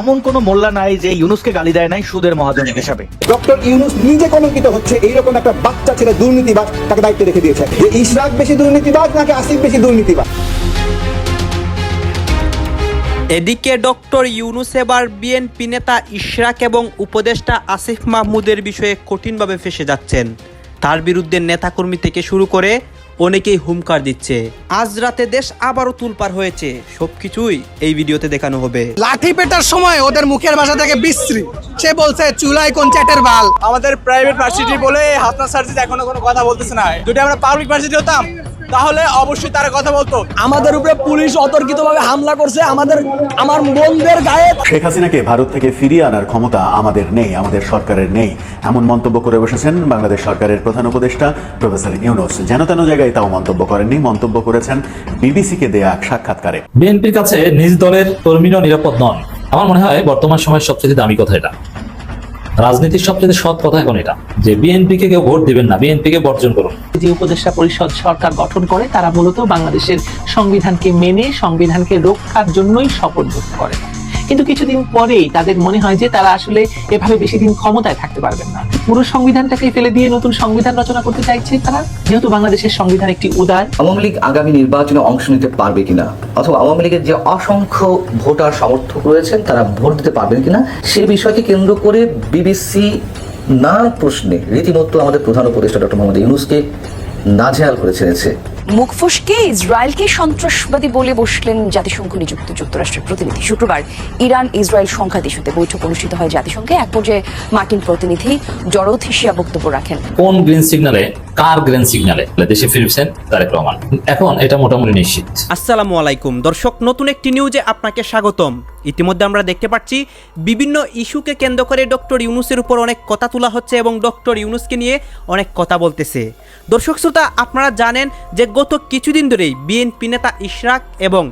এমন কোনো মোল্লা নাই যে ইউনুসকে গালি দেয় নাই সুদের মহাজন হিসাবে। ডক্টর ইউনুস নিজে কলঙ্কিত হচ্ছে এইরকম একটা বাচ্চা ছেলে দুর্নীতিবাজ তাকে দায়িত্বে রেখে দিয়েছে। যে ইশরাক বেশি দুর্নীতিবাজ নাকি আসিফ বেশি দুর্নীতিবাজ? এদিকে ডক্টর ইউনুস এবার বিএনপি নেতা ইশরাক এবং উপদেষ্টা আসিফ মাহমুদের বিষয়ে কঠিনভাবে ফেসে যাচ্ছেন। তার বিরুদ্ধে নেতাকর্মী থেকে শুরু করে অনেকেই হুমকার দিচ্ছে। আজ রাতে দেশ আবারও তুলপার হয়েছে। সবকিছুই এই ভিডিওতে দেখানো হবে। লাঠি পেটার সময় ওদের মুখের ভাষা থেকে বিশ্রী। সে বলছে চুলাই কোন চ্যাটের বাল? আমাদের প্রাইভেট ভার্সিটি বলে হাসনা সার্জিস এখনও কোনো কথা বলতেছে না যদি আমরা পাবলিক ভার্সিটি হতাম। তাহলে অবশ্যই তারা কথা বলতো। আমাদের উপরে পুলিশ অতর্কিতভাবে হামলা করছে আমাদের আমার বোনদের গায়ে শেখ হাসিনাকে ভারত থেকে ফিরিয়ে আনার ক্ষমতা আমাদের নেই আমাদের সরকারের নেই। এমন মন্তব্য করে বসেছেন বাংলাদেশ সরকারের প্রধান উপদেষ্টা প্রফেসর ইউনুস। যেন তেন জায়গায় তাও মন্তব্য করেননি মন্তব্য করেছেন বিবিসিকে দেয়া এক সাক্ষাৎকারে। বিএনপির কাছে নিজ দলের কর্মীরাও নিরাপদ নন। আমার মনে হয় বর্তমান সময়ের সবচেয়ে দামি কথা এটা। রাজনীতির সবচেয়ে সৎ কথা এখন এটা, যে বিএনপি কে কেউ ভোট দিবেন না বিএনপি কে বর্জন করুন। যে উপদেষ্টা পরিষদ সরকার গঠন করে, তারা মূলত বাংলাদেশের সংবিধানকে মেনে, সংবিধানকে রক্ষার জন্যই শপথ করে। কিন্তু কিছুদিন পরেই তাদের মনে হয় যে তারা আসলে এভাবে বেশি দিন ক্ষমতায় থাকতে পারবেন না। পুরো সংবিধানটাকে ফেলে দিয়ে নতুন সংবিধান রচনা করতে চাইছে তারা? যেহেতু বাংলাদেশের সংবিধান একটি উদার আওয়ামী লীগ আগামী নির্বাচনে অংশ নিতে পারবে কিনা? অথবা আওয়ামী লীগের যে অসংখ্য ভোটার সমর্থক রয়েছেন, তারা ভোট দিতে পারবেন কিনা? সে বিষয়কে কেন্দ্র করে বিবিসি নানা প্রশ্নে রীতিমতো আমাদের প্রধান উপদেষ্টা ডক্টর মোহাম্মদ ইউনুসকে নাজেহাল করে ছেড়েছে। মুখ ফসকে ইসরায়েলকে সন্ত্রাসবাদী বলে বসলেন জাতিসংঘ নিযুক্ত যুক্তরাষ্ট্রের প্রতিনিধি। শুক্রবার ইরান ইসরায়েল সংঘাত ইস্যুতে বৈঠক অনুষ্ঠিত হয় জাতিসংঘে। এক পর্যায়ে মার্কিন প্রতিনিধি জরথিসিয়া বক্তব্য রাখেন। কোন গ্রিন সিগন্যালে কার গ্রিন সিগন্যালে দেশে ফিরছেন তারেক রহমান? এখন এটা মোটামুটি নিশ্চিত। আসসালামু আলাইকুম। দর্শক নতুন একটি নিউজে আপনাকে স্বাগতম। ইতিমধ্যে আমরা দেখতে পাচ্ছি বিভিন্ন ইস্যুকে কেন্দ্র করে ডক্টর ইউনুসের উপর অনেক কথা তোলা হচ্ছে এবং ডক্টর ইউনুসকে নিয়ে অনেক কথা বলতেছে। দর্শক শ্রোতা আপনারা জানেন যে গত কিছুদিন ধরেই বিএনপি নেতা ইশরাক এবং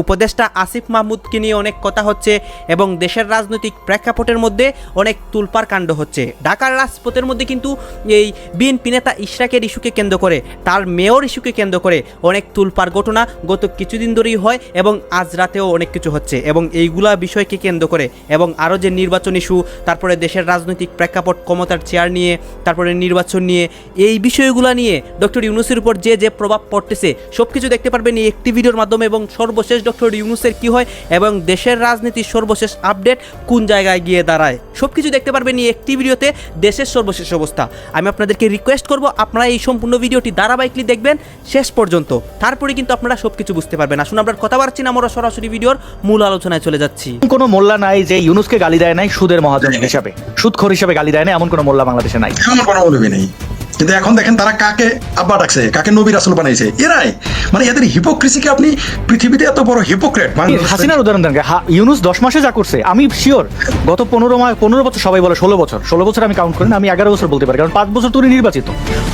উপদেষ্টা আসিফ মাহমুদকে নিয়ে অনেক কথা হচ্ছে এবং দেশের রাজনৈতিক প্রেক্ষাপটের মধ্যে অনেক তুলপার কাণ্ড হচ্ছে। ঢাকার রাজপথের মধ্যে কিন্তু এই বিএনপি নেতা ইশরাকের ইস্যুকে কেন্দ্র করে, তার মেয়র ইস্যুকে কেন্দ্র করে অনেক তুলপার ঘটনা গত কিছুদিন ধরেই হয় এবং আজ রাতেও অনেক কিছু হচ্ছে এবং এইগুলা বিষয়কে কেন্দ্র করে এবং আরও যে নির্বাচন ইস্যু, তারপরে দেশের রাজনৈতিক প্রেক্ষাপট, ক্ষমতার চেয়ার নিয়ে, তারপরে নির্বাচন নিয়ে, এই বিষয়গুলো নিয়ে ডক্টর ইউনুসের উপর যে যে প্রভাব পড়তেছে সব কিছু দেখতে পারবেন এই একটি ভিডিওর মাধ্যমে এবং সর্বশেষ ডক্টর ইউনুসের কি হয় এবং দেশের রাজনীতির সর্বশেষ আপডেট কোন জায়গায় গিয়ে দাঁড়ায়? সব কিছু দেখতে পারবেন এই একটি ভিডিওতে দেশের সর্বশেষ অবস্থা। আমি আপনাদেরকে রিকোয়েস্ট করব আপনারা এই সম্পূর্ণ ভিডিওটি ধারাবাহিকলি দেখবেন শেষ পর্যন্ত। তারপরে কিন্তু আপনারা সব কিছু বুঝতে পারবেন। আসুন আমরা কথা পারছি না আমরা সরাসরি ভিডিওর মূল আলোচনায় চলে যাচ্ছি। কোনো মোল্লা নাই যে ইউনুসকে গালি দেয় নাই সুদের মহাজন হিসাবে। সুদখোর হিসাবে গালি দেয় না এমন কোনো মোল্লা বাংলাদেশে নাই। কিন্তু এখন দেখেন তারা কাকে আব্বা ডাকছে, কাকে নবী রাসুল বানাইছে। এরাই। মানে এদের হিপোক্রেসিকে আপনি পৃথিবীতে এত বড় হিপোক্রেট হাসিনার উদাহরণ দেন ইউনুস দশ মাসে যা করছে, আমি শিওর গত পনেরো মাস, পনেরো বছর, সবাই বলে ষোলো বছর। ষোলো বছর আমি কাউন্ট করি না, আমি এগারো বছর বলতে পারি, কারণ পাঁচ বছর তো উনি নির্বাচিত।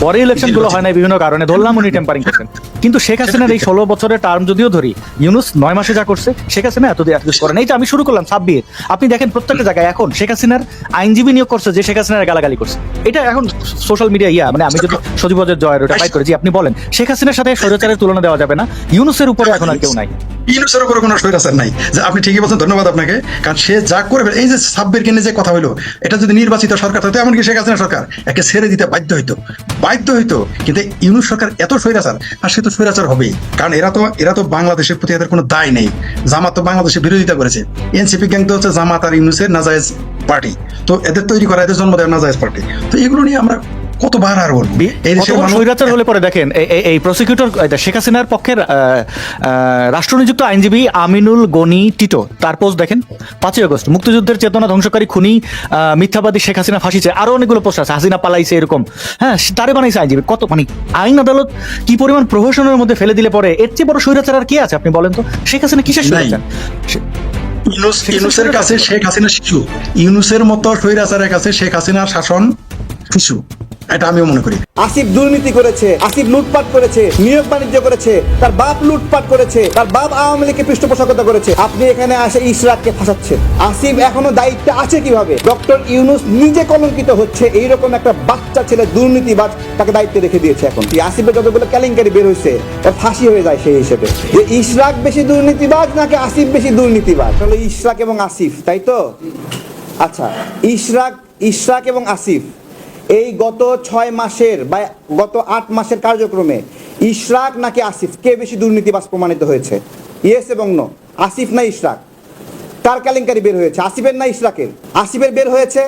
পরে ইলেকশনগুলো হয় না বিভিন্ন কারণে, ধরলাম উনি টেম্পারিং করছেন। কিন্তু শেখ হাসিনার এই ষোলো বছরের টার্ম যদিও ধরি, ইউনুস নয় মাসে যা করছে, শেখ হাসিনা এত এত কিছু করেন এই আমি শুরু করলাম সাব্বির আপনি দেখেন প্রত্যেকটা জায়গায় এখন শেখ হাসিনার আইনজীবী নিয়োগ করছে যে শেখ হাসিনার গালাগালি করছে। এটা এখন সোশ্যাল মিডিয়া ইয়া মানে আমি যদি সজীবদের জয়ের ওটা ফাইট করেছি আপনি বলেন। শেখ হাসিনার সাথে স্বৈরাচারের তুলনা দেওয়া যাবে না। ইউনুসের উপরে এখন আর কেউ নাই। ইউনুসের উপরে কোনো স্বৈরাচার নাই। যে আপনি ঠিকই বলছেন ধন্যবাদ আপনাকে। কারণ সে যা করবে এই যে সাব্বির কেনে যে কথা হলো এটা যদি নির্বাচিত সরকার থাকতো এমনকি শেখ হাসিনা সরকার একে ছেড়ে দিতে বাধ্য হইতো। বাধ্য হইতো কিন্তু ইউনুস সরকার এত স্বৈরাচার আর সে তো স্বৈরাচার হবেই। কারণ এরা তো এরা তো বাংলাদেশের প্রতি এদের কোনো দায় নেই। জামাত তো বাংলাদেশের বিরোধিতা করেছে। এনসিপি গ্যাং তো হচ্ছে জামাত আর ইউনুসের নাজায়েজ পার্টি। তো এদের তৈরি করা এদের জন্ম দেওয়া নাজায়েজ পার্টি। তো এগুলো নিয়ে আমরা কতবার আর বলব? এই দেশের স্বৈরাচার হলে পরে দেখেন এই- প্রসিকিউটর শেখ হাসিনার পক্ষের রাষ্ট্রনিযুক্ত আইনজীবী আমিনুল গনি টিটো তার পোস্ট দেখেন পাঁচই আগস্ট মুক্তিযুদ্ধের চেতনা ধ্বংসকারী খুনি মিথ্যাবাদী শেখ হাসিনা ফাঁসিছে আরও অনেকগুলো পোস্ট আছে হাসিনা পালাইছে এরকম। হ্যাঁ তারে বানাইছে আইনজীবী কত মানে আইন আদালত কি পরিমাণ প্রহসনের মধ্যে ফেলে দিলে পরে এর চেয়ে বড় স্বৈরাচার আর কি আছে আপনি বলেন তো? শেখ হাসিনা কিসের স্বৈরাচার? ইউনুসের কাছে কাছে- শেখ হাসিনা শিশু। ইউনুসের মতো স্বৈরাচারের কাছে শেখ হাসিনার শাসন শিশু। এটা আমিও মনে করি। আসিফ দুর্নীতি করেছে, আসিফ লুটপাট করেছে, নিয়োগ বাণিজ্য করেছে, তার বাপ লুটপাট করেছে, তার বাপ আওয়ামী লীগকে পৃষ্ঠপোষকতা করেছে। আপনি এখানে আসে ইশরাককে ফাঁসাচ্ছেন আসিফ এখনও দায়িত্বে আছে কীভাবে? ডক্টর ইউনুস নিজে কলঙ্কিত হচ্ছে, এইরকম একটা বাচ্চা ছেলে দুর্নীতিবাজ তাকে দায়িত্বে রেখে দিয়েছে এখন। এই আসিফের যতগুলো কেলেঙ্কারি বের হয়েছে তার ফাঁসি হয়ে যায় সেই হিসেবে। যে ইশরাক বেশি দুর্নীতিবাজ নাকি আসিফ বেশি দুর্নীতিবাজ? তাহলে ইসরাক এবং আসিফ, তাই তো? আচ্ছা ইশরাক ইশরাক এবং আসিফ। এই গত ছয় মাসের বা গত আট মাসের কার্যক্রমে ইশরাক নাকি আসিফ, কে বেশি দুর্নীতিবাজ প্রমাণিত হয়েছে? ইয়েস এবং নো। আসিফ না ইশরাক? কার কেলেঙ্কারি বের হয়েছে? আসিফের না ইশরাকের? আসিফের বের হয়েছে?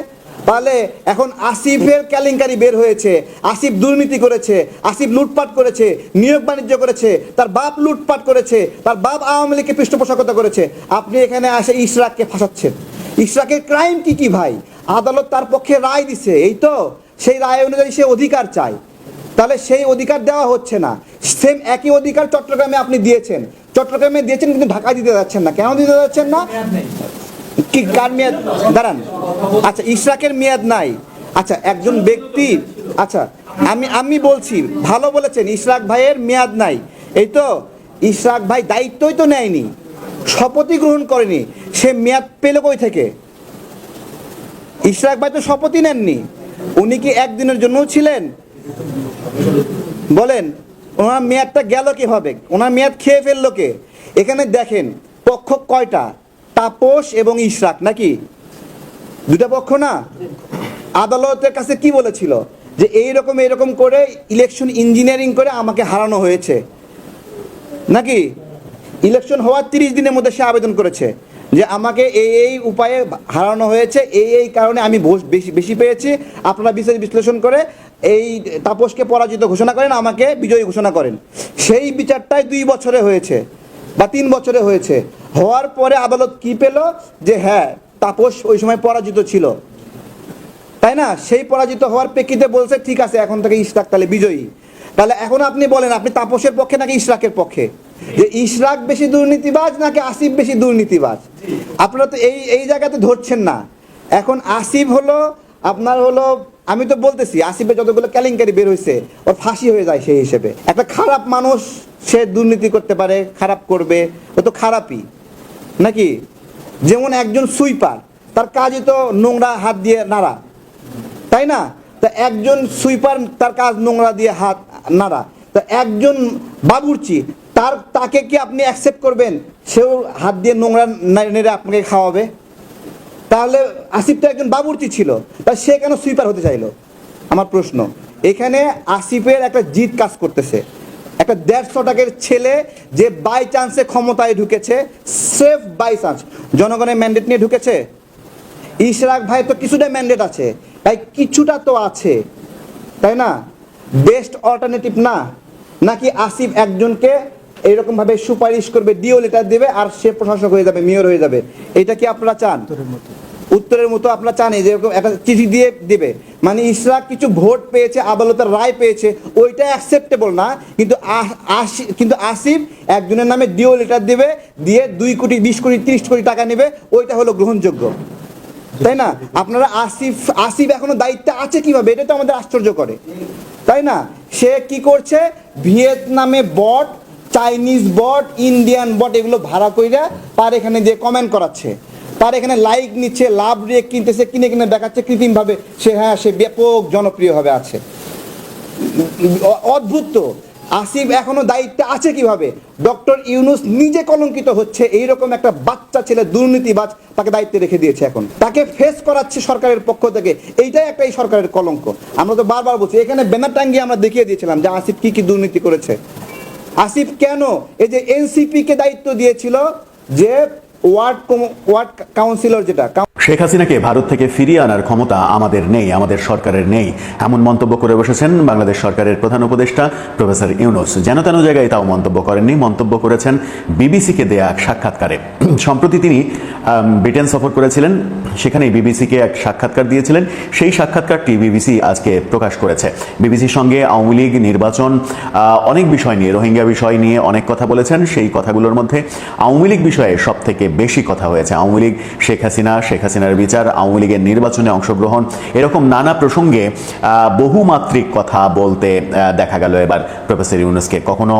তাহলে এখন আসিফের কেলেঙ্কারি বের হয়েছে। আসিফ দুর্নীতি করেছে, আসিফ লুটপাট করেছে, নিয়োগ বাণিজ্য করেছে, তার বাপ লুটপাট করেছে, তার বাপ আওয়ামী লীগকে পৃষ্ঠপোষকতা করেছে। আপনি এখানে আসে ইশরাককে ফাঁসাচ্ছেন। ইশরাকের ক্রাইম কি কি ভাই? আদালত তার পক্ষে রায় দিছে, এই তো? সেই রায় অনুযায়ী সে অধিকার চায়। তাহলে সেই অধিকার দেওয়া হচ্ছে না। সেম একই অধিকার চট্টগ্রামে আপনি দিয়েছেন। চট্টগ্রামে দিয়েছেন কিন্তু ঢাকা দিতে যাচ্ছেন না। কেন দিতে যাচ্ছেন না? কি, কার মেয়াদ? দাঁড়ান। আচ্ছা ইশরাকের মেয়াদ নাই। আচ্ছা একজন ব্যক্তি আচ্ছা আমি আমি বলছি, ভালো বলেছেন, ইশরাক ভাইয়ের মেয়াদ নাই। এই তো, ইশরাক ভাই দায়িত্বই তো নেয়নি। শপথই গ্রহণ করেনি। সে মেয়াদ পেল কই থেকে? ইশরাক ভাই তো শপথই নেননি। উনি কি একদিনের জন্যও ছিলেন? বলেন, ওনার মেয়াদটা গেল কীভাবে? ওনার মেয়াদ খেয়ে ফেলল কে? এখানে দেখেন, পক্ষ কয়টা? তাপস এবং ইশরাক, নাকি? দুটা পক্ষ না? আদালতের কাছে কি বলেছিল? যে এইরকম এরকম করে ইলেকশন ইঞ্জিনিয়ারিং করে আমাকে হারানো হয়েছে। নাকি? ইলেকশন হওয়ার তিরিশ দিনের মধ্যে সে আবেদন করেছে। যে আমাকে এই এই উপায়ে হারানো হয়েছে, এই এই কারণে আমি বেশি বেশি পেয়েছি। আপনারা বিশেষ বিশ্লেষণ করে এই তাপসকে পরাজিত ঘোষণা করেন, আমাকে বিজয়ী ঘোষণা করেন। সেই বিচারটাই দুই বছরে হয়েছে বা তিন বছরে হয়েছে। হওয়ার পরে আদালত কি পেল? যে হ্যাঁ তাপস ওই সময় পরাজিত ছিল। তাই না? সেই পরাজিত হওয়ার প্রেক্ষিতে বলছে, ঠিক আছে, এখন থেকে ইশরাক তাহলে বিজয়ী। তাহলে এখন আপনি বলেন, আপনি তাপসের পক্ষে নাকি ইশরাকের পক্ষে? যে ইশরাক বেশি দুর্নীতিবাজ নাকি আসিফ বেশি দুর্নীতিবাজ? আপনারা তো এই এই জায়গাতে ধরছেন না। এখন আসিফ হলো, আপনার হলো, আমি তো বলতেছি, আসিফের যতগুলো কেলেঙ্কারি বের হয়েছে ওর ফাঁসি হয়ে যায় সেই হিসেবে। একটা খারাপ মানুষ, সে দুর্নীতি করতে পারে, খারাপ করবে, ও তো খারাপই। নাকি? যেমন একজন সুইপার, তার কাজই তো নোংরা হাত দিয়ে নাড়া। তাই না? তা একজন সুইপার, তার কাজ নোংরা দিয়ে হাত নাড়া। তা একজন বাবুর্চি তার, তাকে কি আপনি অ্যাকসেপ্ট করবেন? সেও হাত দিয়ে নোংরা নেড়ে আপনাকে খাওয়াবে। তাহলে আসিফ তো একজন বাবুর্চি ছিল। তা সে কেন সুইপার হতে চাইলো? আমার প্রশ্ন। এখানে আসিফের একটা জিত কাজ করতেছে। একটা দেড়শো টাকার ছেলে যে বাই চান্সে ক্ষমতায় ঢুকেছে সেফ বাই চান্স জনগণের ম্যান্ডেট নিয়ে ঢুকেছে? ইশরাক ভাই তো কিছুটা ম্যান্ডেট আছে। তাই কিছুটা তো আছে। তাই না? বেস্ট অল্টারনেটিভ না। নাকি আসিফ একজনকে এইরকম ভাবে সুপারিশ করবে ডিও লেটার দেবে আর সে প্রশাসক হয়ে যাবে মেয়র হয়ে যাবে। এটা কি আপনারা চান? উত্তরের মতো। আপনারা চান? এই যে এরকম একটা চিঠি দিয়ে দেবে। মানে ইশরাক কিছু ভোট পেয়েছে আদালতের রায় পেয়েছে ওইটা অ্যাকসেপ্টেবল না কিন্তু কিন্তু আসিফ একজনের নামে ডিও লেটার দিবে দিয়ে দুই কোটি বিশ কোটি তিরিশ কোটি টাকা নেবে ওইটা হলো গ্রহণযোগ্য। তাই না? আপনারা আসিফ আসিফ এখনও দায়িত্বে আছে কীভাবে? এটা তো আমাদের আশ্চর্য করে। তাই না? সে কি করছে? ভিয়েতনামে বট চাইনিজ বট ইন্ডিয়ান বট এগুলো ভাড়া কইরা তার এখানে যে কমেন্ট করাচ্ছে। তার এখানে লাইক নিচ্ছে, লাভ রেক কিনতেছে, কিনে কিনে দেখাচ্ছে, কৃত্রিমভাবে সে হ্যাঁ সে ব্যাপক জনপ্রিয়ভাবে আছে। অদ্ভুত তো। আসিফ এখনও দায়িত্বে আছে কীভাবে? ডক্টর ইউনুস নিজে কলঙ্কিত হচ্ছে, এইরকম একটা বাচ্চা ছেলে দুর্নীতিবাজ তাকে দায়িত্বে রেখে দিয়েছে এখন। তাকে ফেস করাচ্ছে সরকারের পক্ষ থেকে, এইটাই একটা এই সরকারের কলঙ্ক। আমরা তো বারবার বলছি, এখানে ব্যানার টাঙ্গিয়ে আমরা দেখিয়ে দিয়েছিলাম যে আসিফ কি কি দুর্নীতি করেছে। আসিফ কেন? এই যে এনসিপি কে দায়িত্ব দিয়েছিল যে ওয়ার্ড ওয়ার্ড কাউন্সিলর যেটা শেখ হাসিনাকে ভারত থেকে ফিরিয়ে আনার ক্ষমতা আমাদের নেই, আমাদের সরকারের নেই। এমন মন্তব্য করে বসেছেন বাংলাদেশ সরকারের প্রধান উপদেষ্টা প্রফেসর ইউনুস। যেন তেন জায়গায় তাও মন্তব্য করেননি। মন্তব্য করেছেন বিবিসিকে দেয়া এক সাক্ষাৎকারে। সম্প্রতি তিনি ব্রিটেন সফর করেছিলেন। সেখানেই বিবিসিকে এক সাক্ষাৎকার দিয়েছিলেন। সেই সাক্ষাৎকারটি বিবিসি আজকে প্রকাশ করেছে। বিবিসির সঙ্গে আওয়ামী লীগ নির্বাচন অনেক বিষয় নিয়ে, রোহিঙ্গা বিষয় নিয়ে অনেক কথা বলেছেন। সেই কথাগুলোর মধ্যে আওয়ামী লীগ বিষয়ে সব থেকে বেশি কথা হয়েছে। আওয়ামী লীগ, শেখ হাসিনা, শেখ হাসিনার বিচার, আওয়ামী লীগের নির্বাচনে অংশগ্রহণ, এরকম নানা প্রসঙ্গে বহুমাত্রিক কথা বলতে দেখা গেল এবার প্রফেসর ইউনুসকে। কখনো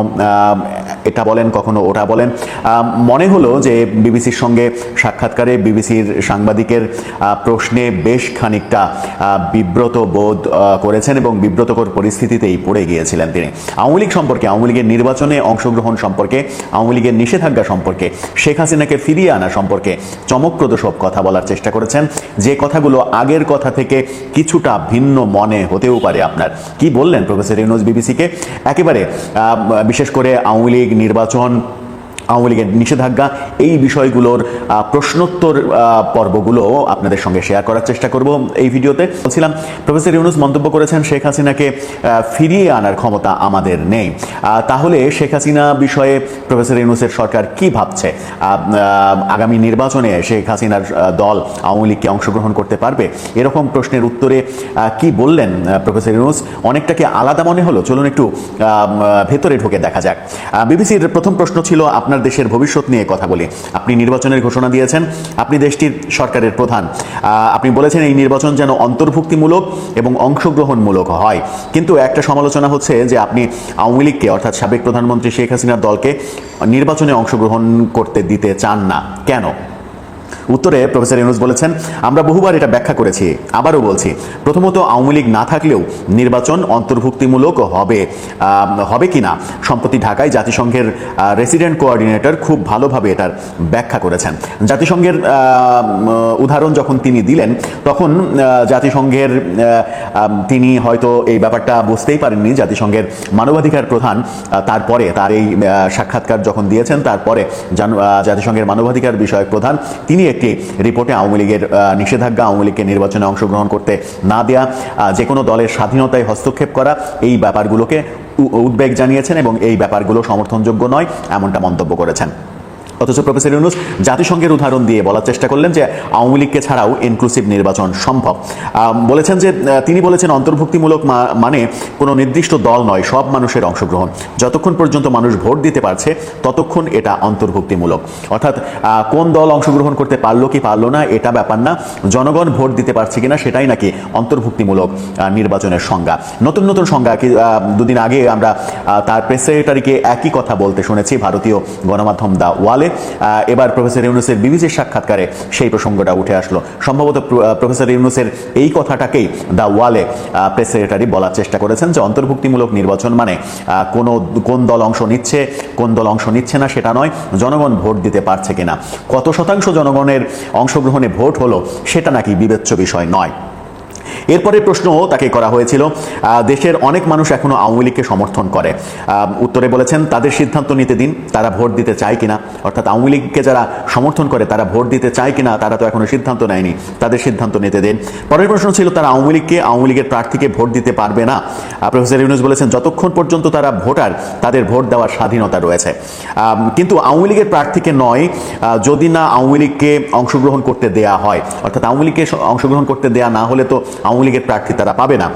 এটা বলেন, কখনো ওটা বলেন। মনে হলো যে বিবিসির সঙ্গে সাক্ষাৎকারে বিবিসির সাংবাদিকের প্রশ্নে বেশ খানিকটা বিব্রত বোধ করেছেন এবং বিব্রতকর পরিস্থিতিতেই পড়ে গিয়েছিলেন তিনি। আওয়ামী লীগ সম্পর্কে, আওয়ামী লীগের নির্বাচনে অংশগ্রহণ সম্পর্কে, আওয়ামী লীগের নিষেধাজ্ঞা সম্পর্কে, শেখ হাসিনাকে ফিরিয়ে আনা সম্পর্কে চমকপ্রদ সব কথা বলার চেষ্টা করেছেন। যে কথাগুলো আগের কথা থেকে কিছুটা ভিন্ন মনে হতেও পারে আপনার। কি বললেন প্রফেসর ইউনুস বিবিসিকে? একেবারে বিশেষ করে আওয়ামী লীগ নির্বাচন আওয়ামী লীগের নিষেধাজ্ঞা, এই বিষয়গুলোর প্রশ্নোত্তর পর্বগুলো আপনাদের সঙ্গে শেয়ার করার চেষ্টা করব এই ভিডিওতে। বলছিলাম, প্রফেসর ইউনুস মন্তব্য করেছেন শেখ হাসিনাকে ফিরিয়ে আনার ক্ষমতা আমাদের নেই। তাহলে শেখ হাসিনা বিষয়ে প্রফেসর ইউনুসের সরকার কি ভাবছে? আগামী নির্বাচনে শেখ হাসিনার দল আওয়ামী লীগকে অংশগ্রহণ করতে পারবে? এরকম প্রশ্নের উত্তরে কি বললেন প্রফেসর ইউনুস? অনেকটাকে আলাদা মনে হলো? চলুন একটু ভেতরে ঢুকে দেখা যাক। বিবিসির প্রথম প্রশ্ন ছিল, আপনার দেশের ভবিষ্যৎ নিয়ে কথা বলি। আপনি নির্বাচনের ঘোষণা দিয়েছেন, আপনি দেশটির সরকারের প্রধান। আপনি বলেছেন এই নির্বাচন যেন অন্তর্ভুক্তিমূলক এবং অংশগ্রহণমূলক হয়। কিন্তু একটা সমালোচনা হচ্ছে যে আপনি আওয়ামী লীগকে, অর্থাৎ সাবেক প্রধানমন্ত্রী শেখ হাসিনার দলকে নির্বাচনে অংশগ্রহণ করতে দিতে চান না। কেন? উত্তরে প্রফেসর ইউনুস বলেছেন, আমরা বহুবার এটা ব্যাখ্যা করেছি, আবারও বলছি। প্রথমত আওয়ামী লীগ না থাকলেও নির্বাচন অন্তর্ভুক্তিমূলক হবে হবে কিনা, সম্প্রতি ঢাকায় জাতিসংঘের রেসিডেন্ট কোঅর্ডিনেটর খুব ভালোভাবে এটার ব্যাখ্যা করেছেন। জাতিসংঘের উদাহরণ যখন তিনি দিলেন, তখন জাতিসংঘের তিনি হয়তো এই ব্যাপারটা বুঝতেই পারেননি। জাতিসংঘের মানবাধিকার প্রধান তারপরে তার এই সাক্ষাৎকার যখন দিয়েছেন, তারপরে জাতিসংঘের মানবাধিকার বিষয়ক প্রধান, তিনি একটি রিপোর্টে আওয়ামী লীগের নিষেধাজ্ঞা, আওয়ামী লীগকে নির্বাচনে অংশগ্রহণ করতে না দেয়া যে কোনো দলের স্বাধীনতায় হস্তক্ষেপ করা, এই ব্যাপারগুলোকে উদ্বেগ জানিয়েছেন এবং এই ব্যাপারগুলো সমর্থনযোগ্য নয়, এমনটা মন্তব্য করেছেন। অথচ প্রফেসর ইউনুস জাতিসংঘের উদাহরণ দিয়ে বলার চেষ্টা করলেন যে আওয়ামী লীগকে ছাড়াও ইনক্লুসিভ নির্বাচন সম্ভব। বলেছেন যে তিনি বলেছেন অন্তর্ভুক্তিমূলক মানে কোনো নির্দিষ্ট দল নয়, সব মানুষের অংশগ্রহণ। যতক্ষণ পর্যন্ত মানুষ ভোট দিতে পারছে, ততক্ষণ এটা অন্তর্ভুক্তিমূলক। অর্থাৎ কোন দল অংশগ্রহণ করতে পারল কি পারল না, এটা ব্যাপার না। জনগণ ভোট দিতে পারছে কিনা, সেটাই নাকি অন্তর্ভুক্তিমূলক নির্বাচনের সংজ্ঞা। নতুন নতুন সংজ্ঞা কি দুদিন আগে আমরা তার প্রেস সেক্রেটারিকে একই কথা বলতে শুনেছি, ভারতীয় গণমাধ্যম দা ওয়ালে এবার প্রফেসর ইউনুসের বিবিসির সাক্ষাৎকারে সেই প্রসঙ্গটা উঠে আসলো। সম্ভবত প্রফেসর ইউনুসের এই কথাটাকেই দ্য ওয়ালে প্রেস সেক্রেটারি বলার চেষ্টা করেছেন যে অন্তর্ভুক্তিমূলক নির্বাচন মানে কোনো, কোন দল অংশ নিচ্ছে, কোন দল অংশ নিচ্ছে না সেটা নয়, জনগণ ভোট দিতে পারছে কিনা। কত শতাংশ জনগণের অংশগ্রহণে ভোট হলো সেটা নাকি বিবেচ্য বিষয় নয়। এরপরে প্রশ্ন তাকে করা হয়েছিল দেশের অনেক মানুষ এখনও আওয়ামী লীগকে সমর্থন করে। উত্তরে বলেছেন, তাদের সিদ্ধান্ত নিতে দিন, তারা ভোট দিতে চায় কিনা। অর্থাৎ আওয়ামী লীগকে যারা সমর্থন করে, তারা ভোট দিতে চায় কিনা, তারা তো এখনও সিদ্ধান্ত নেয়নি। তাদের সিদ্ধান্ত নিতে দিন। পরের প্রশ্ন ছিল, তারা আওয়ামী লীগকে, আওয়ামী লীগের প্রার্থীকে ভোট দিতে পারবে না? প্রফেসর ইউনুস বলেছেন, যতক্ষণ পর্যন্ত তারা ভোটার, তাদের ভোট দেওয়ার স্বাধীনতা রয়েছে। কিন্তু আওয়ামী লীগের প্রার্থীকে নয় যদি না আওয়ামী লীগকে অংশগ্রহণ করতে দেয়া হয়। অর্থাৎ আওয়ামী লীগকে অংশগ্রহণ করতে দেয়া না হলে তো আওয়ামী লীগের প্রার্থী তারা পাবে না।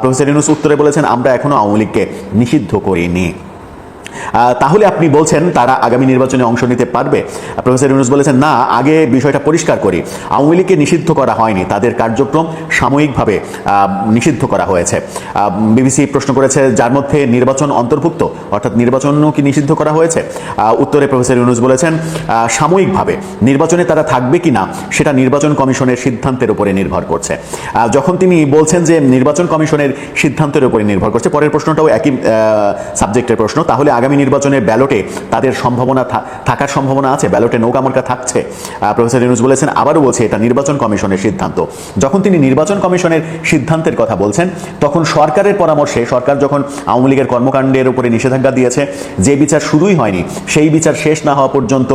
প্রফেসর ইউনুস উত্তরে বলেছেন, আমরা এখনও আওয়ামী লীগকে নিষিদ্ধ করিনি। তাহলে আপনি বলছেন তারা আগামী নির্বাচনে অংশ নিতে পারবে। প্রফেসর ইউনুস বলেছেন, না, আগে বিষয়টা পরিষ্কার করি। আওয়ামী লীগকে নিষিদ্ধ করা হয়নি। তাদের কার্যক্রম সাময়িকভাবে নিষিদ্ধ করা হয়েছে। বিবিসি প্রশ্ন করেছে, যার মধ্যে নির্বাচন অন্তর্ভুক্ত, অর্থাৎ নির্বাচনও কি নিষিদ্ধ করা হয়েছে? উত্তরে প্রফেসর ইউনুস বলেছেন সাময়িকভাবে। নির্বাচনে তারা থাকবে কিনা সেটা নির্বাচন কমিশনের সিদ্ধান্তের উপরে নির্ভর করছে। যখন তিনি বলছেন যে নির্বাচন কমিশনের সিদ্ধান্তের উপরে নির্ভর করছে, পরের প্রশ্নটাও একই সাবজেক্টের প্রশ্ন, তাহলে আগামী নির্বাচনে ব্যালটে তাদের সম্ভাবনা থাকার সম্ভাবনা আছে, ব্যালটে নৌকা মার্কা থাকছে। প্রফেসর ইউনুস বলেছেন, আবারও বলছে এটা নির্বাচন কমিশনের সিদ্ধান্ত। যখন তিনি নির্বাচন কমিশনের সিদ্ধান্তের কথা বলছেন, তখন সরকারের পরামর্শে, সরকার যখন আওয়ামী লীগের কর্মকাণ্ডের উপরে নিষেধাজ্ঞা দিয়েছে, যে বিচার শুরুই হয়নি, সেই বিচার শেষ না হওয়া পর্যন্ত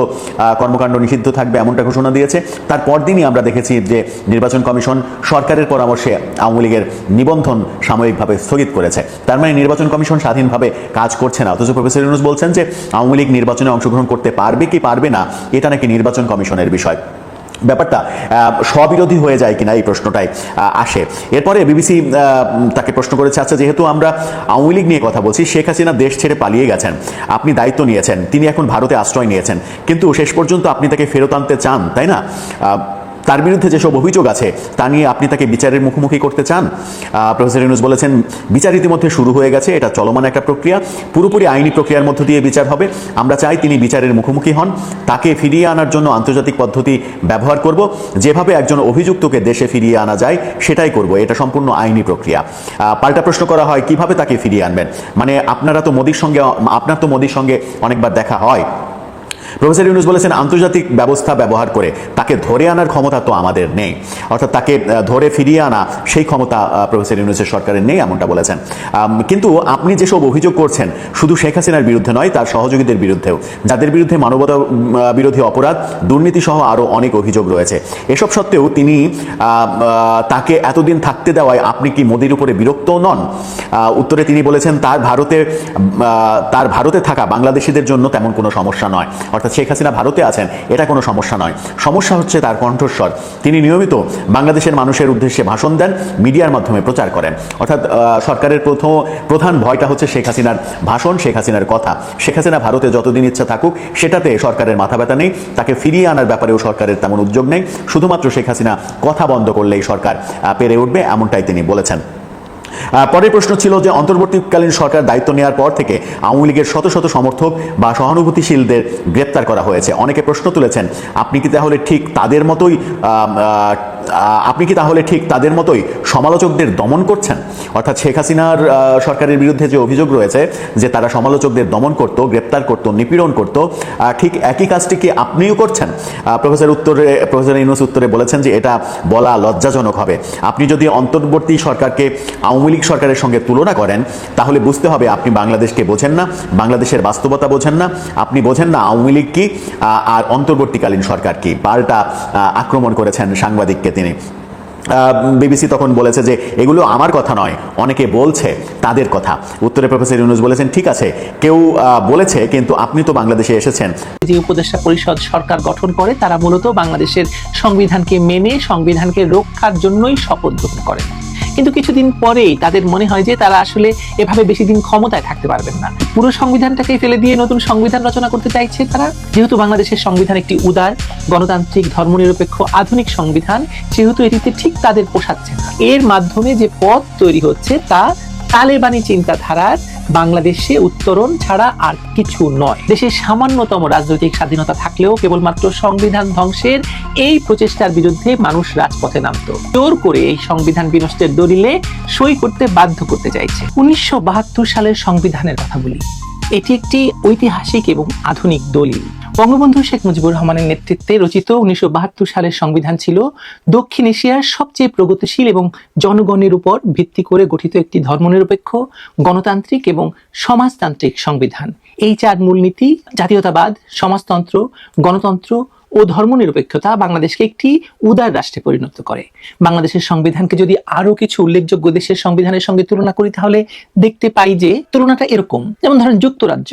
কর্মকাণ্ড নিষিদ্ধ থাকবে এমনটা ঘোষণা দিয়েছে। তার পরদিনই আমরা দেখেছি যে নির্বাচন কমিশন সরকারের পরামর্শে আওয়ামী লীগের নিবন্ধন সাময়িকভাবে স্থগিত করেছে। তার মানে নির্বাচন কমিশন স্বাধীনভাবে কাজ করছে না, অথচ প্রফেসর ইউনুস বলছেন যে আওয়ামী লীগ নির্বাচনে অংশগ্রহণ করতে পারবে কি পারবে না, এটা নাকি নির্বাচন কমিশনের বিষয়। ব্যাপারটা স্ববিরোধী হয়ে যায় কিনা এই প্রশ্নটাই আসে। এরপরে বিবিসি তাকে প্রশ্ন করেছে আচ্ছা যেহেতু আমরা আওয়ামী লীগ নিয়ে কথা বলছি, শেখ হাসিনা দেশ ছেড়ে পালিয়ে গেছেন, আপনি দায়িত্ব নিয়েছেন, তিনি এখন ভারতে আশ্রয় নিয়েছেন, কিন্তু শেষ পর্যন্ত আপনি তাকে ফেরত আনতে চান, তাই না? তার বিরুদ্ধে যেসব অভিযোগ আছে, তা নিয়ে আপনি তাকে বিচারের মুখোমুখি করতে চান? প্রফেসর ইউনুস বলেছেন, বিচার ইতিমধ্যে শুরু হয়ে গেছে, এটা চলমান একটা প্রক্রিয়া। পুরোপুরি আইনি প্রক্রিয়ার মধ্য দিয়ে বিচার হবে। আমরা চাই তিনি বিচারের মুখোমুখি হন। তাকে ফিরিয়ে আনার জন্য আন্তর্জাতিক পদ্ধতি ব্যবহার করব। যেভাবে একজন অভিযুক্তকে দেশে ফিরিয়ে আনা যায়, সেটাই করব। এটা সম্পূর্ণ আইনি প্রক্রিয়া। পাল্টা প্রশ্ন করা হয়, কীভাবে তাকে ফিরিয়ে আনবেন? মানে আপনারা তো মোদির সঙ্গে, আপনার তো মোদির সঙ্গে অনেকবার দেখা হয়। প্রফেসর ইউনুস বলেছেন, আন্তর্জাতিক ব্যবস্থা ব্যবহার করে তাকে ধরে আনার ক্ষমতা তো আমাদের নেই। অর্থাৎ তাকে ধরে ফিরিয়ে আনা সেই ক্ষমতা প্রফেসর ইউনুসের সরকারের নেই এমনটা বলেছেন। কিন্তু আপনি যেসব অভিযোগ করছেন, শুধু শেখ হাসিনার বিরুদ্ধে নয়, তার সহযোগীদের বিরুদ্ধেও। যাদের বিরুদ্ধে মানবতা বিরোধী অপরাধ দুর্নীতি সহ আরও অনেক অভিযোগ রয়েছে। এসব সত্ত্বেও তিনি তাকে এতদিন থাকতে দেওয়ায় আপনি কি মোদির উপরে বিরক্ত নন? উত্তরে তিনি বলেছেন, তার ভারতে তার ভারতে থাকা বাংলাদেশিদের জন্য তেমন কোনো সমস্যা নয়। অর্থাৎ শেখ হাসিনা ভারতে আছেন, এটা কোনো সমস্যা নয়। সমস্যা হচ্ছে তার কণ্ঠস্বর। তিনি নিয়মিত বাংলাদেশের মানুষের উদ্দেশ্যে ভাষণ দেন, মিডিয়ার মাধ্যমে প্রচার করেন। অর্থাৎ সরকারের প্রথম, প্রধান ভয়টা হচ্ছে শেখ হাসিনার ভাষণ, শেখ হাসিনার কথা। শেখ হাসিনা ভারতে যতদিন ইচ্ছা থাকুক, সেটাতে সরকারের মাথা ব্যথা নেই, তাকে ফিরিয়ে আনার ব্যাপারেও সরকারের তেমন উদ্যোগ নেই। শুধুমাত্র শেখ হাসিনা কথা বন্ধ করলেই সরকার পেরে উঠবে, এমনটাই তিনি বলেছেন। পরের প্রশ্ন ছিল যে অন্তর্বর্তীকালীন সরকার দায়িত্ব নেওয়ার পর থেকে আওয়ামী লীগের শত শত সমর্থক বা সহানুভূতিশীলদের গ্রেপ্তার করা হয়েছে। অনেকে প্রশ্ন তুলেছেন, আপনি কি তাহলে ঠিক তাদের মতোই আপনি কি তাহলে ঠিক তাদের মতোই সমালোচকদের দমন করছেন? অর্থাৎ শেখ হাসিনার সরকারের বিরুদ্ধে যে অভিযোগ রয়েছে যে তারা সমালোচকদের দমন করত, গ্রেপ্তার করত, নিপীড়ন করত ঠিক একই কাজটি কি আপনিও করছেন? প্রফেসর উত্তরে, প্রফেসর ইউনুস উত্তরে বলেছেন যে এটা বলা লজ্জাজনক হবে। আপনি যদি অন্তর্বর্তী সরকারকে আওয়ামী লীগ সরকারের সঙ্গে তুলনা করেন, তাহলে বুঝতে হবে আপনি বাংলাদেশকে বোঝেন না, বাংলাদেশের বাস্তবতা বোঝেন না, আপনি বোঝেন না আওয়ামী লীগ কি আর অন্তর্বর্তীকালীন সরকার কি। পাল্টা আক্রমণ করেছেন সাংবাদিককে তিনি। বিবিসি তখন বলেছে যে এগুলো আমার কথা নয়, অনেকে বলছে তাদের কথা। উত্তরে প্রফেসর ইউনুস বলেছেন, ঠিক আছে, কেউ বলেছে, কিন্তু আপনি তো বাংলাদেশে এসেছেন। যে উপদেষ্টা পরিষদ সরকার গঠন করে, তারা মূলত বাংলাদেশের সংবিধানকে মেনে, সংবিধানকে রক্ষার জন্যই শপথ গ্রহণ করেন। কিন্তু কিছুদিন পরেই তাদের মনে হয় যে তারা আসলে এভাবে বেশি দিন ক্ষমতায় থাকতে পারবেন না। পুরো সংবিধানটাকে ফেলে দিয়ে নতুন সংবিধান রচনা করতে চাইছে তারা। যেহেতু বাংলাদেশের সংবিধান একটি উদার, গণতান্ত্রিক, ধর্মনিরপেক্ষ, আধুনিক সংবিধান, সেহেতু এটিতে ঠিক তাদের পোষাচ্ছে না। এর মাধ্যমে যে পথ তৈরি হচ্ছে তা তালেবানি চিন্তাধারার বাংলাদেশে উত্তরণ ছাড়া আর কিছু নয়। দেশের সামান্যতম রাজনৈতিক স্বাধীনতা থাকলেও কেবলমাত্র সংবিধান ধ্বংসের এই প্রচেষ্টার বিরুদ্ধে মানুষ রাজপথে নামত। জোর করে এই সংবিধান বিনষ্টের দলিলে সই করতে বাধ্য করতে চাইছে। উনিশশো বাহাত্তর সালের সংবিধানের কথা বলি এটি একটি ঐতিহাসিক এবং আধুনিক দলিল। বঙ্গবন্ধু শেখ মুজিবুর রহমানের নেতৃত্বে রচিত উনিশশো বাহাত্তর সালের সংবিধান ছিল দক্ষিণ এশিয়ার সবচেয়ে প্রগতিশীল এবং জনগণের উপর ভিত্তি করে গঠিত একটি ধর্মনিরপেক্ষ, গণতান্ত্রিক এবং সমাজতান্ত্রিক সংবিধান। এই চার মূলনীতি, জাতীয়তাবাদ, সমাজতন্ত্র, গণতন্ত্র ও ধর্মনিরপেক্ষতা বাংলাদেশকে একটি উদার রাষ্ট্রে পরিণত করে। বাংলাদেশের সংবিধানকে যদি আরও কিছু উল্লেখযোগ্য দেশের সংবিধানের সঙ্গে তুলনা করি তাহলে দেখতে পাই যে তুলনাটা এরকম। যেমন ধরেন যুক্তরাজ্য।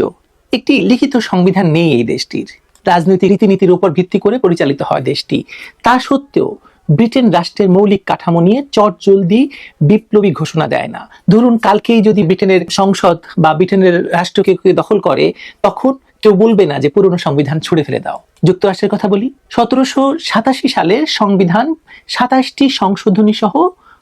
একটি লিখিত সংবিধান নেই এই দেশটির। রাজনৈতিক রীতিনীতির উপর ভিত্তি করে পরিচালিত হয় দেশটি। তা সত্ত্বেও ব্রিটেন রাষ্ট্রের মৌলিক কাঠামো নিয়ে চট জলদি বিপ্লবী ঘোষণা দেয় না। ধরুন, কালকেই যদি ব্রিটেনের সংসদ বা ব্রিটেনের রাষ্ট্রকে দখল করে, তখন কেউ বলবে না যে পুরনো সংবিধান ছুড়ে ফেলে দাও। যুক্তরাষ্ট্রের কথা বলি, সতেরোশো সাতাশি সালের সংবিধান সাতাশটি সংশোধনী সহ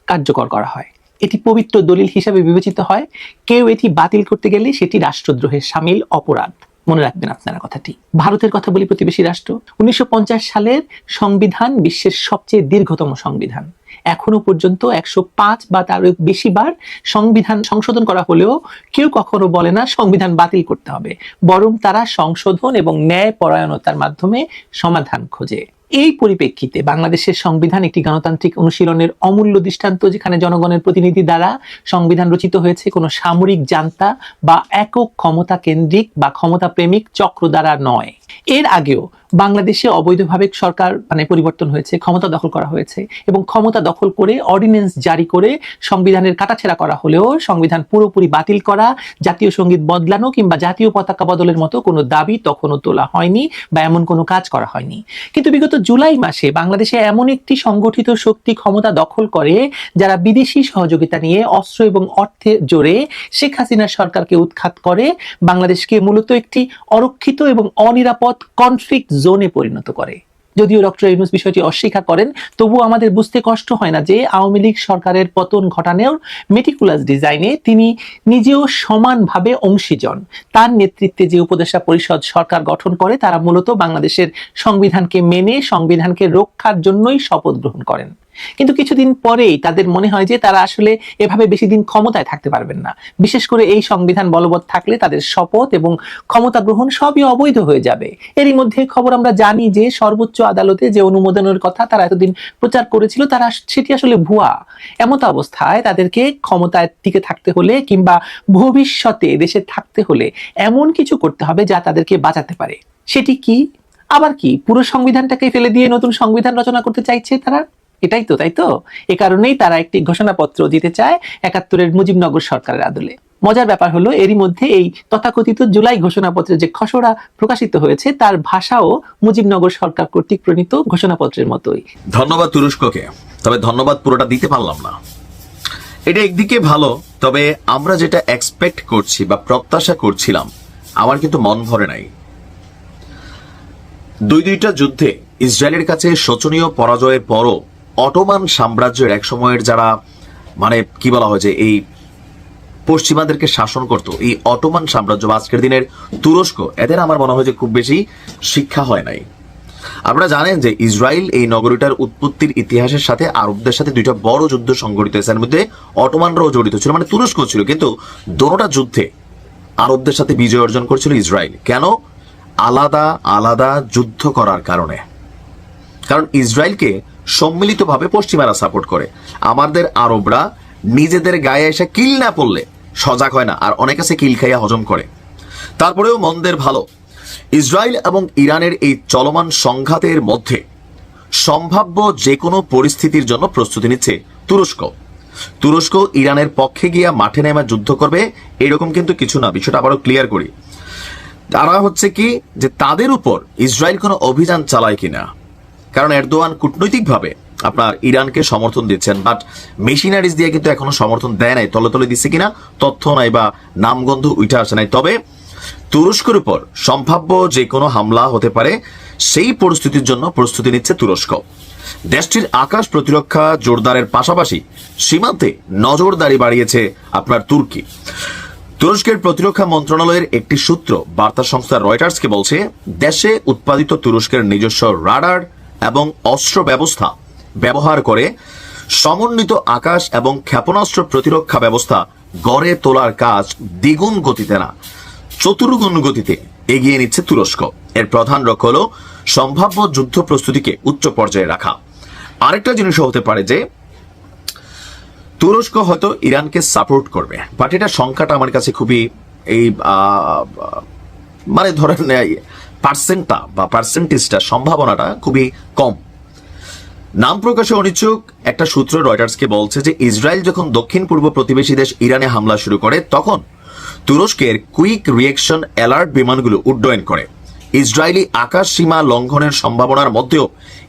কার্যকর করা হয়। এটি পবিত্র দলিল হিসাবে বিবেচিত হয়। কেউ এটি বাতিল করতে গেলে সেটি রাষ্ট্রদ্রোহের সামিল, অপরাধ। মনে রাখবেন আপনারা কথাটি। ভারতের কথা বলি প্রতিবেশী রাষ্ট্র। উনিশশো পঞ্চাশ সালের সংবিধান বিশ্বের সবচেয়ে দীর্ঘতম সংবিধান। এখনও পর্যন্ত একশো পাঁচ বা তার বেশি বার সংবিধান সংশোধন করা হলেও কেউ কখনো বলে না সংবিধান বাতিল করতে হবে। বরং তারা সংশোধন এবং ন্যায় পরায়ণতার মাধ্যমে সমাধান খোঁজে। এই পরিপ্রেক্ষিতে বাংলাদেশের সংবিধান একটি গণতান্ত্রিক অনুশীলনের অমূল্য দৃষ্টান্ত, যেখানে জনগণের প্রতিনিধি দ্বারা সংবিধান রচিত হয়েছে কোনো সামরিক জান্তা বা একক ক্ষমতা কেন্দ্রিক বা ক্ষমতা প্রেমিক চক্র দ্বারা নয়। এর আগেও বাংলাদেশে অবৈধভাবে সরকার মানে পরিবর্তন হয়েছে, ক্ষমতা দখল করা হয়েছে এবং ক্ষমতা দখল করে অর্ডিন্যান্স জারি করে সংবিধানের কাটাছেড়া করা হলেও সংবিধান পুরোপুরি বাতিল করা, জাতীয় সংগীত বদলানো কিংবা জাতীয় পতাকা বদলের মতো কোনো দাবি তখনও তোলা হয়নি বা এমন কোনো কাজ করা হয়নি। কিন্তু বিগত জুলাই মাসে বাংলাদেশে এমন একটি সংগঠিত শক্তি ক্ষমতা দখল করে যারা বিদেশি সহযোগিতা নিয়ে অস্ত্র এবং অর্থের জোরে শেখ হাসিনার সরকারকে উৎখাত করে, বাংলাদেশকে মূলত একটি অরক্ষিত এবং অনিরাপদ কনফ্লিক্ট জোনে পরিণত করে। যদিও ডক্টর ইউনুস বিষয়টি অস্বীকার করেন তবু আমাদের বুঝতে কষ্ট হয় না যে আওয়ামী লীগ সরকারের পতন ঘটানোর মেটিকুলাস ডিজাইনে তিনি নিজেও সমানভাবে অংশীজন। তার নেতৃত্বে যে উপদেষ্টা পরিষদ সরকার গঠন করে, তারা মূলত বাংলাদেশের সংবিধানকে মেনে, সংবিধানকে রক্ষার জন্যই শপথ গ্রহণ করেন। কিন্তু কিছুদিন পরেই তাদের মনে হয় যে তারা আসলে এভাবে বেশি দিন ক্ষমতায় থাকতে পারবেন না। বিশেষ করে এই সংবিধান বলবৎ থাকলে তাদের শপথ এবং ক্ষমতা গ্রহণ সবই অবৈধ হয়ে যাবে। এরই মধ্যে খবর আমরা জানি যে সর্বোচ্চ আদালতে যে অনুমোদনের কথা তারা এতদিন প্রচার করেছিল, তারা সেটি আসলে ভুয়া। এমত অবস্থায় তাদেরকে ক্ষমতায় টিকে থাকতে হলে কিংবা ভবিষ্যতে দেশে থাকতে হলে এমন কিছু করতে হবে যা তাদেরকে বাঁচাতে পারে। সেটি কি? আবার কি? পুরো সংবিধানটাকে ফেলে দিয়ে নতুন সংবিধান রচনা করতে চাইছে তারা? এটাই তো, তাই তো? এ কারণেই তারা একটি ঘোষণাপত্র দিতে চায় একাত্তরের মুজিবনগর সরকারের আদলে। মজার ব্যাপার হলো, এরই মধ্যে এই তথাকথিত জুলাই ঘোষণাপত্রের যে খসড়া প্রকাশিত হয়েছে, তার ভাষাও মুজিবনগর সরকার কর্তৃক প্রণীত ঘোষণাপত্রের মতোই। ধন্যবাদ তুরস্ককে। তবে ধন্যবাদ পুরোটা দিতে পারলাম না। এটা একদিকে ভালো, তবে আমরা যেটা এক্সপেক্ট করছি বা প্রত্যাশা করছিলাম, আমার কিন্তু মন ভরে নাই। দুই দুইটা যুদ্ধে ইসরায়েলের কাছে শোচনীয় পরাজয়ের পরও অটোমান সাম্রাজ্যের এক সময়ের যারা মানে কি বলা হয় যে এই পশ্চিমাদেরকে শাসন করত, এই অটোমান সাম্রাজ্য বা আজকের দিনের তুরস্ক, এদের আমার মনে হয় যে খুব বেশি শিক্ষা হয় নাই। আপনারা জানেন যে ইসরায়েল এই নগরীটার উৎপত্তির ইতিহাসের সাথে আরবদের সাথে দুইটা বড় যুদ্ধ সংঘটিত হয়েছে, এর মধ্যে অটোমানরাও জড়িত ছিল মানে তুরস্ক ছিল, কিন্তু দোনোটা যুদ্ধে আরবদের সাথে বিজয় অর্জন করেছিল ইসরায়েল। কেন? আলাদা আলাদা যুদ্ধ করার কারণে। কারণ ইসরায়েলকে সম্মিলিতভাবে পশ্চিমারা সাপোর্ট করে। আমাদের আরবরা নিজেদের গায়ে এসে কিল না পড়লে সজাগ হয় না, আর অনেক আছে কিল খাইয়া হজম করে। তারপরেও মন্দের ভালো। ইসরায়েল এবং ইরানের এই চলমান সংঘাতের মধ্যে সম্ভাব্য যে কোনো পরিস্থিতির জন্য প্রস্তুতি নিচ্ছে তুরস্ক। তুরস্ক ইরানের পক্ষে গিয়া মাঠে নেমে যুদ্ধ করবে, এরকম কিন্তু কিছু না, বিষয়টা আবারও ক্লিয়ার করি। তারা হচ্ছে কি, যে তাদের উপর ইসরায়েল কোনো অভিযান চালায় কিনা কারণ এরদোয়ান কূটনৈতিকভাবে আপনার ইরানকে সমর্থন দিচ্ছেন বাট মেশিনারিজ দিয়ে কিন্তু এখনও সমর্থন দেয় নাই, তলে তলে দিচ্ছে কিনা তথ্য নাই বা নামগন্ধ উঠে আসে নাই। তবে তুরস্কের উপর সম্ভাব্য যে কোনো হামলা হতে পারে, সেই পরিস্থিতির জন্য প্রস্তুতি নিচ্ছে তুরস্ক। দেশটির আকাশ প্রতিরক্ষা জোরদারের পাশাপাশি সীমান্তে নজরদারি বাড়িয়েছে আপনার তুর্কি। তুরস্কের প্রতিরক্ষা মন্ত্রণালয়ের একটি সূত্র বার্তা সংস্থা রয়টার্সকে বলছে, দেশে উৎপাদিত তুরস্কের নিজস্ব রাডার এবং অস্ত্র ব্যবস্থা ব্যবহার করে সমন্বিত আকাশ এবং ক্ষেপণাস্ত্র প্রতিরক্ষা ব্যবস্থা গড়ে তোলার কাজ দ্বিগুণ গতিতে না, চতুর্গুণ গতিতে এগিয়ে নিচ্ছে তুরস্ক। এর প্রধান লক্ষ্য হল সম্ভাব্য যুদ্ধ প্রস্তুতিকে উচ্চ পর্যায়ে রাখা। আরেকটা জিনিসও হতে পারে যে, তুরস্ক হয়তো ইরানকে সাপোর্ট করবে বাট এটা সংখ্যাটা আমার কাছে খুবই এই মানে ধরেন পার্সেন্টটা বা পার্সেন্টেজটা, সম্ভাবনাটা খুবই কম। নাম প্রকাশে অনিচ্ছুক একটা সূত্র রয়টার্সকে বলছে যে, ইসরায়েল যখন দক্ষিণ পূর্ব প্রতিবেশী দেশ ইরানে হামলা শুরু করে, তখন তুরস্কের কুইক রিয়েকশন অ্যালার্ট বিমানগুলো উড্ডয়ন করে। ইসরায়েলি আকাশ সীমা লঙ্ঘনের সম্ভাবনার মধ্যেও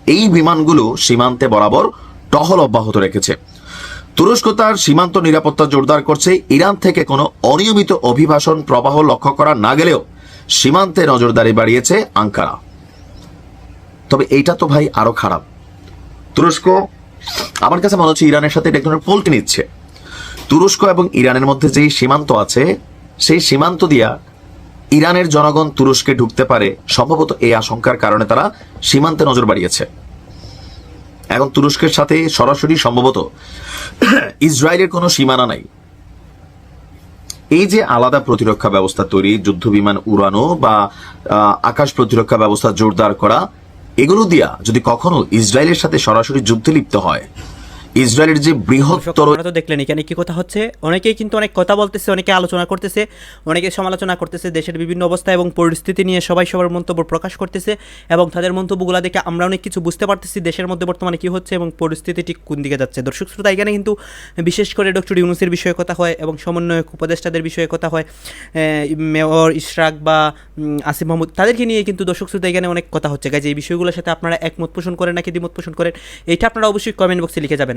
এই বিমানগুলো সীমান্তে বরাবর টহল অব্যাহত রেখেছে। তুরস্ক তার সীমান্ত নিরাপত্তা জোরদার করছে। ইরান থেকে কোনো অনিয়মিত অভিবাসন প্রবাহ লক্ষ্য করা না গেলেও সীমান্তে নজরদারি বাড়িয়েছে আঙ্কারা। তবে এইটা তো ভাই আরও খারাপ। তুরস্ক, আমার কাছে মনে হচ্ছে ইরানের সাথে এটা এক ধরনের পোল্টি নিচ্ছে। তুরস্ক এবং ইরানের মধ্যে যেই সীমান্ত আছে, সেই সীমান্ত দিয়া ইরানের জনগণ তুরস্কে ঢুকতে পারে, সম্ভবত এই আশঙ্কার কারণে তারা সীমান্তে নজর বাড়িয়েছে। এখন তুরস্কের সাথে সরাসরি সম্ভবত ইসরায়েলের কোনো সীমানা নাই। এই যে আলাদা প্রতিরক্ষা ব্যবস্থা তৈরি, যুদ্ধ বিমান উড়ানো বা আকাশ প্রতিরক্ষা ব্যবস্থা জোরদার করা, এগুলো দিয়া যদি কখনো ইসরায়েলের সাথে সরাসরি যুদ্ধে লিপ্ত হয় ইসরায়েলের যে বৃহত্তর তো দেখলেন এখানে কি কথা হচ্ছে। অনেকেই কিন্তু অনেক কথা বলতেছে, অনেকে আলোচনা করতেছে, অনেকে সমালোচনা করতেছে, দেশের বিভিন্ন অবস্থা এবং পরিস্থিতি নিয়ে সবাই সবার মন্তব্য প্রকাশ করতেছে এবং তাদের মন্তব্যগুলো দেখে আমরা অনেক কিছু বুঝতে পারতেছি দেশের মধ্যে বর্তমানে কি হচ্ছে এবং পরিস্থিতি ঠিক কোন দিকে যাচ্ছে। দর্শক শ্রোতা, এখানে কিন্তু বিশেষ করে ডক্টর ইউনুসের বিষয়ে কথা হয় এবং সমন্বয়ক উপদেষ্টাদের বিষয়ে কথা হয়। মেয়র ইশরাক বা আসিফ মাহমুদ, তাদেরকে নিয়ে কিন্তু দর্শক শ্রোতা, এখানে অনেক কথা হচ্ছে। গাইজ, এই বিষয়গুলোর সাথে আপনারা একমত পোষণ করেন নাকি দ্বিমত পোষণ করেন এটা আপনারা অবশ্যই কমেন্ট বক্সে লিখে যাবেন।